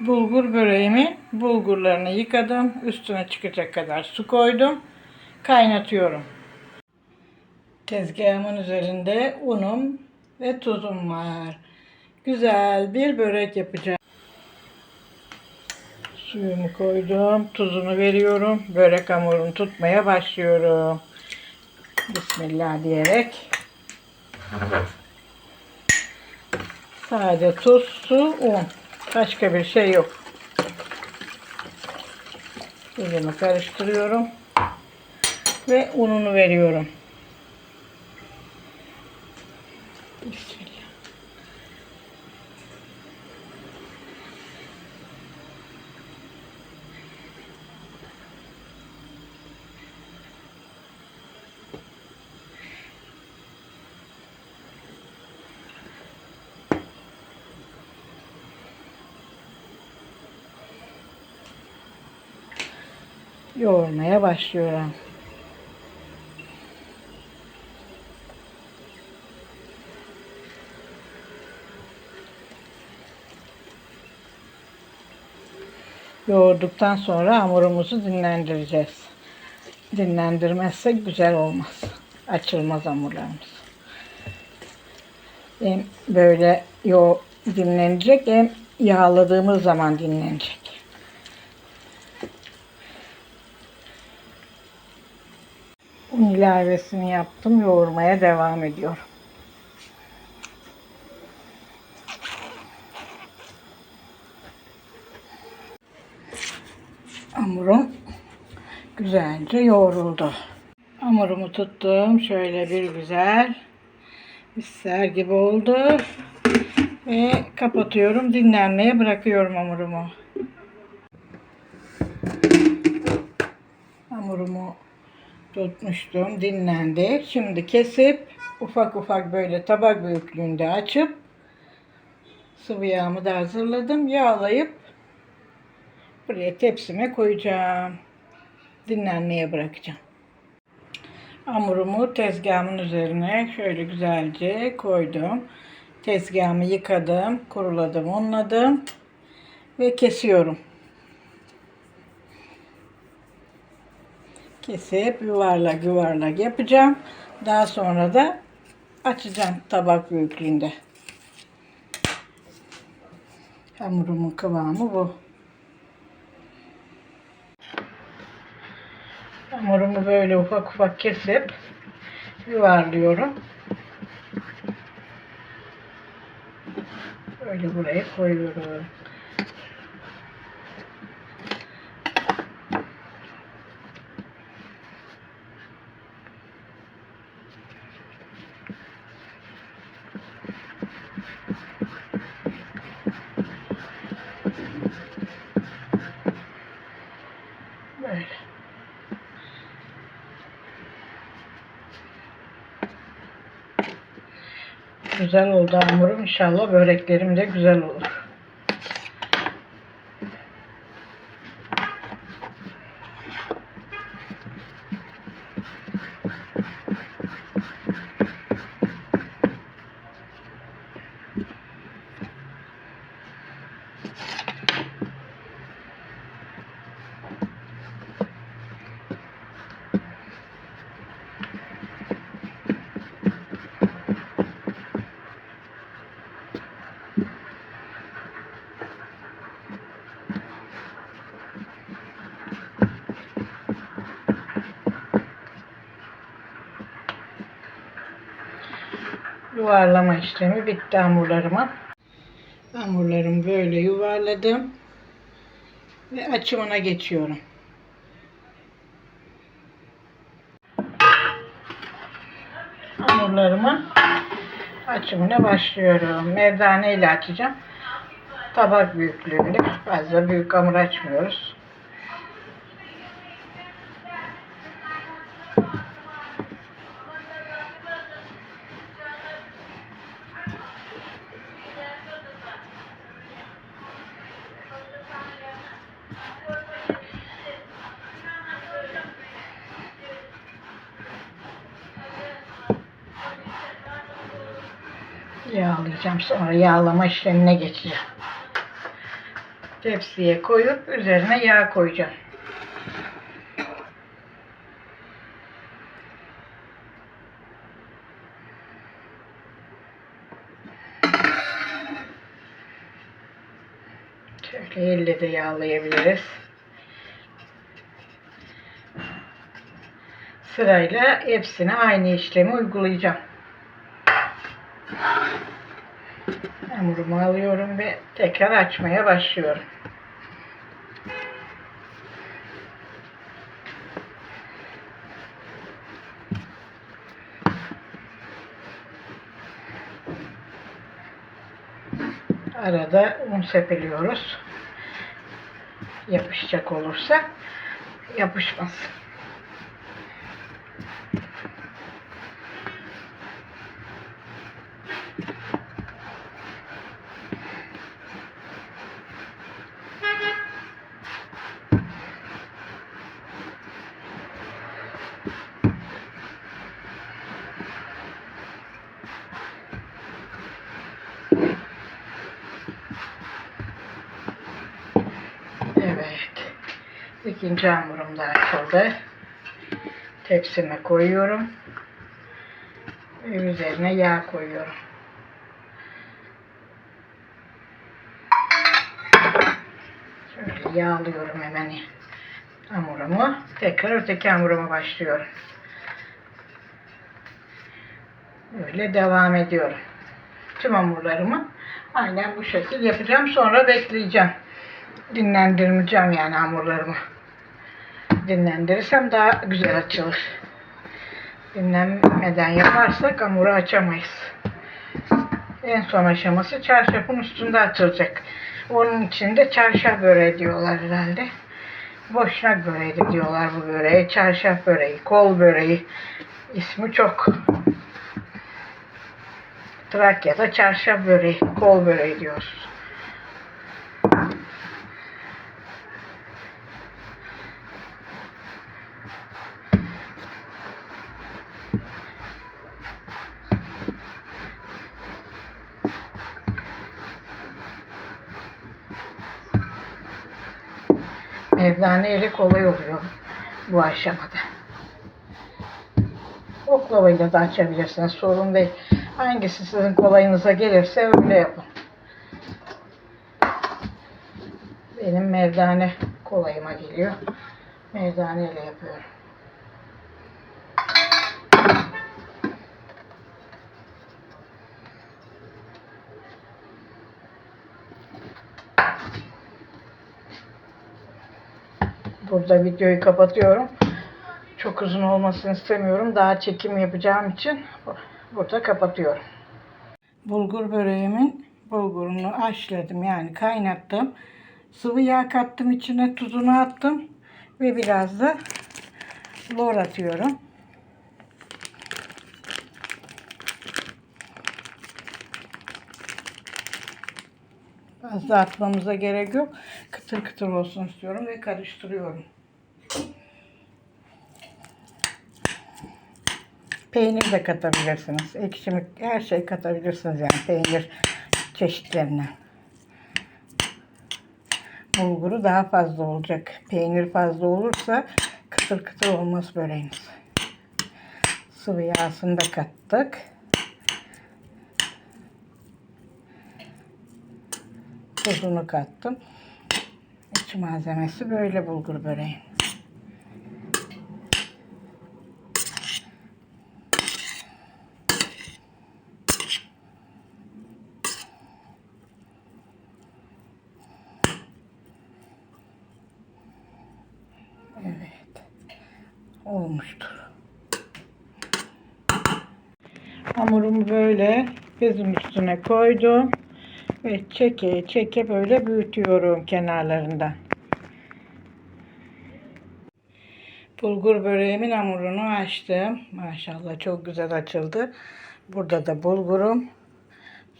Bulgur böreğimi bulgurlarını yıkadım. Üstüne çıkacak kadar su koydum. Kaynatıyorum. Tezgahımın üzerinde unum ve tuzum var. Güzel bir börek yapacağım. Suyumu koydum, tuzunu veriyorum. Börek hamurunu tutmaya başlıyorum. Bismillah diyerek. Sadece tuz, su, un. Başka bir şey yok. Tuzunu karıştırıyorum. Ve ununu veriyorum. Yoğurmaya başlıyorum. Yoğurduktan sonra hamurumuzu dinlendireceğiz. Dinlendirmezsek güzel olmaz. Açılmaz hamurlarımız. Hem böyle yo dinlenecek hem yağladığımız zaman dinlenecek. Un ilavesini yaptım. Yoğurmaya devam ediyorum. Hamurum güzelce yoğruldu. Hamurumu tuttum. Şöyle bir güzel mister gibi oldu. Ve kapatıyorum. Dinlenmeye bırakıyorum hamurumu. Hamurumu tutmuştum. Dinlendi. Şimdi kesip ufak ufak böyle tabak büyüklüğünde açıp sıvı yağımı da hazırladım. Yağlayıp buraya tepsime koyacağım. Dinlenmeye bırakacağım. Hamurumu tezgahımın üzerine şöyle güzelce koydum. Tezgahımı yıkadım, kuruladım, unladım ve kesiyorum. Kesip yuvarlak yuvarlak yapacağım. Daha sonra da açacağım tabak büyüklüğünde. Hamurumun kıvamı bu. Hamurumu böyle ufak ufak kesip yuvarlıyorum. Böyle buraya koyuyorum. Böyle. Güzel oldu hamurum. İnşallah böreklerim de güzel olur. Yuvarlama işlemi bitti hamurlarıma. Hamurlarımı böyle yuvarladım. Ve açımına geçiyorum. Hamurlarımı açımına başlıyorum. Merdane ile açacağım. Tabak büyüklüğünde. Fazla büyük hamur açmıyoruz. Yağlayacağım sonra yağlama işlemine geçeceğim. Tepsiye koyup üzerine yağ koyacağım. Şöyle elle de yağlayabiliriz. Sırayla hepsine aynı işlemi uygulayacağım. Hamurumu alıyorum ve tekrar açmaya başlıyorum. Arada un sepeliyoruz. Yapışacak olursa yapışmaz. Evet. İkinci hamurum da açıldı. Tepsime koyuyorum. Üzerine yağ koyuyorum. Şöyle yağlıyorum hemen hamurumu. Tekrar öteki hamuruma başlıyorum. Böyle devam ediyorum. Tüm hamurlarımı aynen bu şekilde yapacağım. Sonra bekleyeceğim. Dinlendirmeyeceğim yani hamurlarımı. Dinlendirirsem daha güzel açılır. Dinlenmeden yaparsak hamuru açamayız. En son aşaması çarşafın üstünde açılacak. Onun için de çarşaf böreği diyorlar herhalde. Boşnak böreği diyorlar bu böreğe. Çarşaf böreği, kol böreği. ismi çok. Trakya'da çarşaf böreği, kol böreği diyoruz. Mevlana eli kolay oluyor bu aşamada. Oklavayla da açabilirsiniz. Sorun değil. Hangisi sizin kolayınıza gelirse öyle yapın. Benim merdane kolayıma geliyor. Merdane ile yapıyorum. Burada videoyu kapatıyorum. Çok uzun olmasını istemiyorum. Daha çekim yapacağım için burada kapatıyorum. Bulgur böreğimin bulgurunu haşladım yani kaynattım. Sıvı yağ kattım içine tuzunu attım ve biraz da lor atıyorum. Fazla atmamıza gerek yok. Kıtır kıtır olsun istiyorum ve karıştırıyorum. Peynir de katabilirsiniz. Ekşimik her şey katabilirsiniz yani peynir çeşitlerine. Bulguru daha fazla olacak. Peynir fazla olursa kıtır kıtır olmaz böreğiniz. Sıvı yağsını da kattık. Tuzunu kattım. İç malzemesi böyle bulgur böreği. Evet. Olmuştur. Hamurumu böyle bezin üstüne koydum. Ve çeke çeke böyle büyütüyorum kenarlarından. Bulgur böreğimin hamurunu açtım. Maşallah çok güzel açıldı. Burada da bulgurum.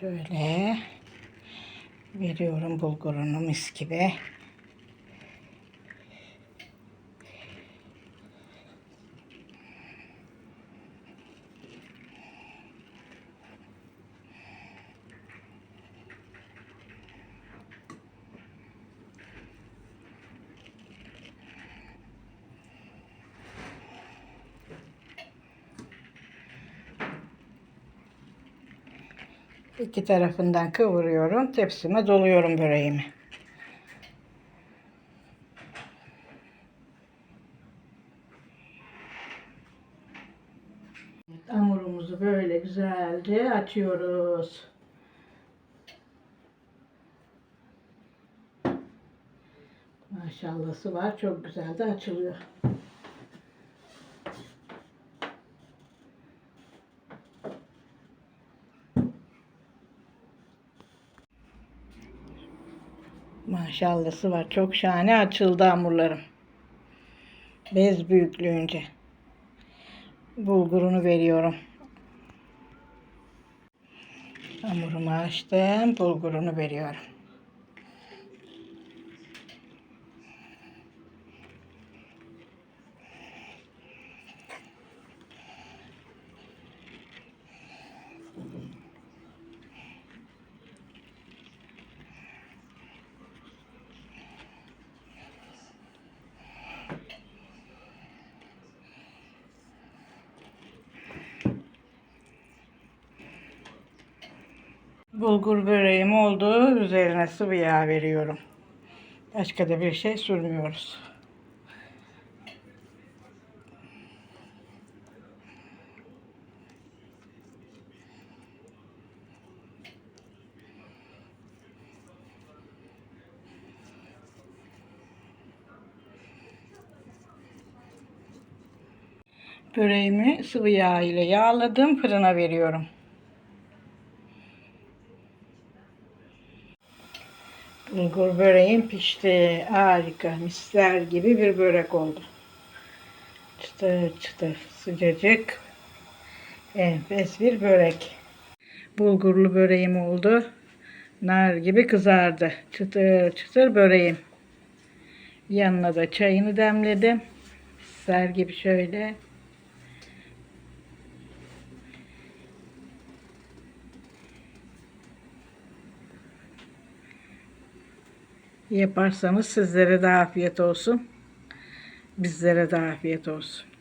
Şöyle veriyorum bulgurunu mis gibi. İki tarafından kıvırıyorum. Tepsime doluyorum böreğimi. Hamurumuzu böyle güzelce açıyoruz. Maşallahı var. Çok güzel de açılıyor. Maşallahı var. Çok şahane açıldı hamurlarım. Bez büyüklüğünce. Bulgurunu veriyorum. Hamurumu açtım. Bulgurunu veriyorum. Bulgur böreğim oldu. Üzerine sıvı yağ veriyorum. Başka da bir şey sürmüyoruz. Böreğimi sıvı yağ ile yağladım. Fırına veriyorum. Bulgur böreğim pişti. Harika. Misler gibi bir börek oldu. Çıtır çıtır sıcacık. Enfes bir börek. Bulgurlu böreğim oldu. Nar gibi kızardı. Çıtır çıtır böreğim. Yanına da çayını demledim. Misler gibi şöyle. Yaparsanız sizlere de afiyet olsun. Bizlere de afiyet olsun.